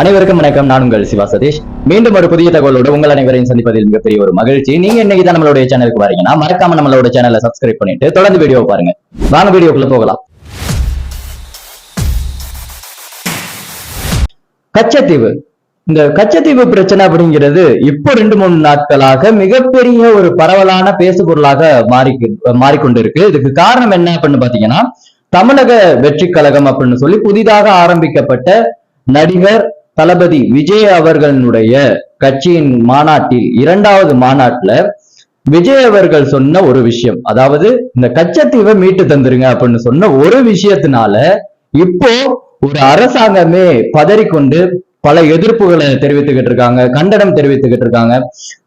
அனைவருக்கும் வணக்கம். நான் உங்கள் சிவா சதீஷ். மீண்டும் ஒரு புதிய தகவலோடு உங்கள் அனைவரையும் சந்திப்பதில் மிகப்பெரிய ஒரு மகிழ்ச்சி. நீங்க இன்னைக்கு தான் நம்மளுடைய சேனலுக்கு வரீங்கன்னா மறக்காம நம்மளோட சேனலை சப்ஸ்கிரைப் பண்ணிட்டு தொடர்ந்து வீடியோ பாருங்க. வாங்க வீடியோக்குள்ள போகலாம். கச்சத்தீவு. இந்த கச்சத்தீவு பிரச்சனை அப்படிங்கிறது இப்போ ரெண்டு மூணு நாட்களாக மிகப்பெரிய ஒரு பரவலான பேசுபொருளாக மாறி மாறிக்கொண்டிருக்கு. இதுக்கு காரணம் என்ன அப்படின்னு பாத்தீங்கன்னா தமிழக வெற்றி கழகம் அப்படின்னு சொல்லி புதிதாக ஆரம்பிக்கப்பட்ட நடிகர் தளபதி விஜய் அவர்களுடைய கட்சியின் மாநாட்டில் இரண்டாவது மாநாட்டுல விஜய் அவர்கள் சொன்ன ஒரு விஷயம். அதாவது இந்த கச்சத்தீவை மீட்டு தந்துருங்க அப்படின்னு சொன்ன ஒரு விஷயத்தினால இப்போ ஒரு அரசாங்கமே பதறிக்கொண்டு பல எதிர்ப்புகளை தெரிவித்துக்கிட்டு இருக்காங்க கண்டனம் தெரிவித்துக்கிட்டு இருக்காங்க.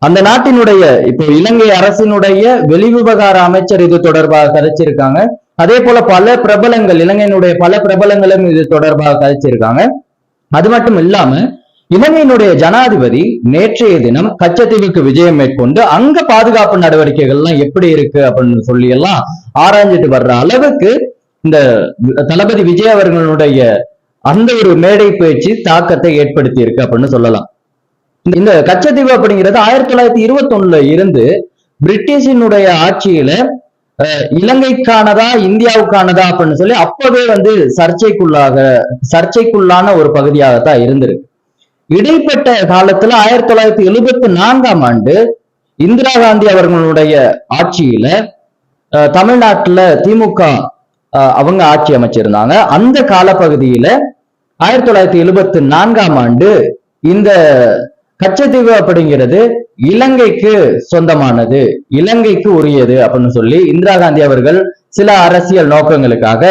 அந்த நாட்டினுடைய இப்போ இலங்கை அரசினுடைய வெளிவிவகார அமைச்சர் இது தொடர்பாக கதைச்சிருக்காங்க. அதே போல பல பிரபலங்கள் இலங்கையினுடைய பல பிரபலங்களும் இது தொடர்பாக கதைச்சிருக்காங்க. அது மட்டும் இல்லாம இலங்கையினுடைய ஜனாதிபதி நேற்றைய தினம் கச்சத்தீவுக்கு விஜயம் மேற்கொண்டு அங்க பாதுகாப்பு நடவடிக்கைகள் எல்லாம் எப்படி இருக்கு அப்படின்னு சொல்லி எல்லாம் ஆராய்ஞ்சிட்டு வர்ற அளவுக்கு இந்த தளபதி விஜய் அவர்களுடைய அந்த ஒரு மேடை பேச்சு தாக்கத்தை ஏற்படுத்தி இருக்கு அப்படின்னு சொல்லலாம். இந்த கச்சத்தீவு அப்படிங்கிறது ஆயிரத்தி தொள்ளாயிரத்தி இருபத்தி ஒண்ணுல இருந்து பிரிட்டிஷினுடைய ஆட்சியில இலங்கைக்கானதா இந்தியாவுக்கானதா அப்படின்னு சொல்லி அப்பவே வந்து சர்ச்சைக்குள்ளாக சர்ச்சைக்குள்ளான ஒரு பகுதியாகத்தான் இருந்திருக்கு. இடைப்பட்ட காலத்துல ஆயிரத்தி தொள்ளாயிரத்தி எழுபத்தி நான்காம் ஆண்டு இந்திரா காந்தி அவர்களுடைய ஆட்சியில அஹ், தமிழ்நாட்டுல திமுக அவங்க ஆட்சி அமைச்சிருந்தாங்க. அந்த காலப்பகுதியில ஆயிரத்தி தொள்ளாயிரத்தி எழுபத்தி நான்காம் ஆண்டு இந்த கச்சத்தீவு அப்படிங்கிறது இலங்கைக்கு சொந்தமானது இலங்கைக்கு உரியது அப்படின்னு சொல்லி இந்திரா காந்தி அவர்கள் சில அரசியல் நோக்கங்களுக்காக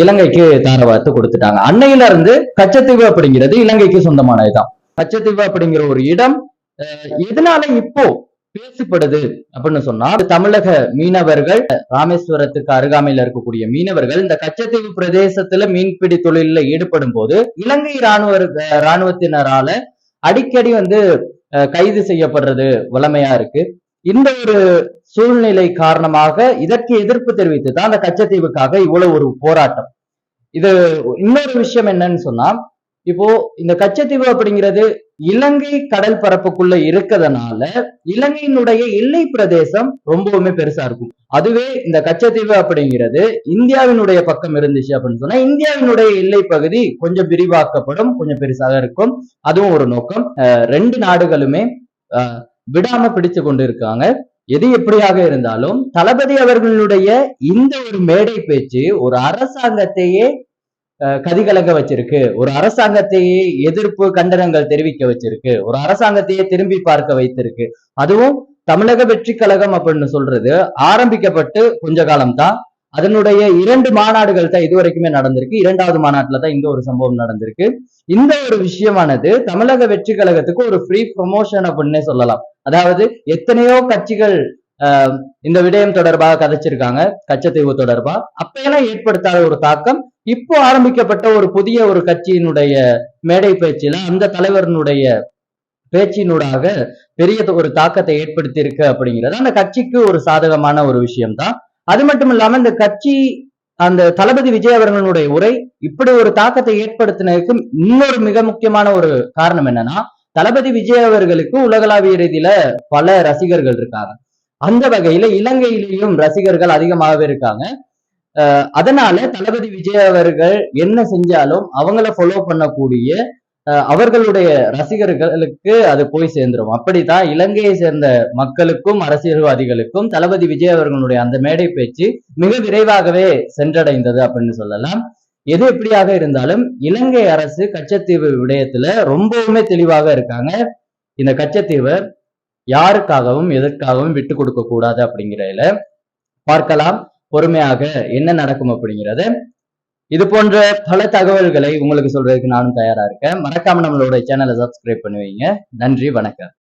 இலங்கைக்கு தாரவாத்து கொடுத்துட்டாங்க. அன்னையில இருந்து கச்சத்தீவு அப்படிங்கிறது இலங்கைக்கு சொந்தமானதுதான். கச்சத்தீவு அப்படிங்கிற ஒரு இடம் அஹ், எதனால இப்போ பேசப்படுது அப்படின்னு சொன்னா தமிழக மீனவர்கள் ராமேஸ்வரத்துக்கு அருகாமையில இருக்கக்கூடிய மீனவர்கள் இந்த கச்சத்தீவு பிரதேசத்துல மீன்பிடி தொழில்ல ஈடுபடும் போது இலங்கை ராணுவ ராணுவத்தினரால அடிக்கடி வந்து அஹ், கைது செய்யப்படுறது வழமையா இருக்கு. இந்த ஒரு சூழ்நிலை காரணமாக இதற்கு எதிர்ப்பு தெரிவித்து தான் அந்த கச்சத்தீவுக்காக இவ்வளவு ஒரு போராட்டம். இது இன்னொரு விஷயம் என்னன்னு சொன்னா இப்போ இந்த கச்சத்தீவு அப்படிங்கிறது இலங்கை கடல் பரப்புக்குள்ள இருக்கிறதுனால இலங்கையினுடைய எல்லை பிரதேசம் ரொம்பவுமே பெருசா இருக்கும். அதுவே இந்த கச்சத்தீவு அப்படிங்கிறது இந்தியாவினுடைய பக்கம் இருந்துச்சு அப்படின்னு சொன்னா இந்தியாவினுடைய எல்லை பகுதி கொஞ்சம் விரிவாக்கப்படும் கொஞ்சம் பெருசாக இருக்கும். அதுவும் ஒரு நோக்கம். அஹ் ரெண்டு நாடுகளுமே அஹ் விடாம பிடிச்சு கொண்டு இருக்காங்க. எது எப்படியாக இருந்தாலும் தளபதி அவர்களுடைய இந்த ஒரு மேடை பேச்சு ஒரு அரசாங்கத்தையே கதிகலங்க வச்சிருக்கு. ஒரு அரசாங்கத்தையே எதிர்ப்பு கண்டனங்கள் தெரிவிக்க வச்சிருக்கு. ஒரு அரசாங்கத்தையே திரும்பி பார்க்க வைத்திருக்கு. அதுவும் தமிழக வெற்றி கழகம் அப்படின்னு சொல்றது. ஆரம்பிக்கப்பட்டு கொஞ்ச காலம்தான். அதனுடைய இரண்டு மாநாடுகள் தான் இதுவரைக்குமே நடந்திருக்கு. இரண்டாவது மாநாட்டில் தான் இந்த ஒரு சம்பவம் நடந்திருக்கு. இந்த ஒரு விஷயமானது தமிழக வெற்றி கழகத்துக்கு ஒரு ஃப்ரீ ப்ரொமோஷன் அப்படின்னே சொல்லலாம். அதாவது எத்தனையோ கட்சிகள் இந்த விடயம் தொடர்பாக கதைச்சிருக்காங்க. கச்சத்தீவு தொடர்பா. அப்பெல்லாம் ஏற்படுத்தாத ஒரு தாக்கம். இப்போ ஆரம்பிக்கப்பட்ட ஒரு புதிய ஒரு கட்சியினுடைய மேடை பேச்சில அந்த தலைவரினுடைய பேச்சினூடாக பெரிய ஒரு தாக்கத்தை ஏற்படுத்தி இருக்கு அப்படிங்கிறது. அந்த கட்சிக்கு ஒரு சாதகமான ஒரு விஷயம்தான். அது மட்டும் இல்லாம இந்த கட்சி அந்த தளபதி விஜய் அவர்களுடைய உரை இப்படி ஒரு தாக்கத்தை ஏற்படுத்தினதுக்கு இன்னொரு மிக முக்கியமான ஒரு காரணம் என்னன்னா தளபதி விஜய் அவர்களுக்கு உலகளாவிய ரீதியில பல ரசிகர்கள் இருக்காங்க. அந்த வகையில இலங்கையிலையும் ரசிகர்கள் அதிகமாகவே இருக்காங்க. அஹ் அதனால தளபதி விஜய் அவர்கள் என்ன செஞ்சாலும் அவங்கள ஃபாலோ பண்ணக்கூடிய அவர்களுடைய ரசிகர்களுக்கு அது போய் சேர்ந்துரும். அப்படித்தான் இலங்கையை சேர்ந்த மக்களுக்கும் அரசியல்வாதிகளுக்கும் தளபதி விஜய் அவர்களுடைய அந்த மேடை பேச்சு மிக விரைவாகவே சென்றடைந்தது அப்படின்னு சொல்லலாம். எது எப்படியாக இருந்தாலும் இலங்கை அரசு கச்சத்தீவு விடயத்துல ரொம்பவுமே தெளிவாக இருக்காங்க. இந்த கச்சத்தீவை யாருக்காகவும் எதற்காகவும் விட்டு கொடுக்க கூடாது அப்படிங்கிறதுல பார்க்கலாம். பொறுமையாக என்ன நடக்கும் அப்படிங்கிறது. இது போன்ற பல தகவல்களை உங்களுக்கு சொல்றதுக்கு நானும் தயாரா இருக்கேன். மறக்காம நம்மளோட சேனலை சப்ஸ்கிரைப் பண்ணுவீங்க நன்றி வணக்கம்.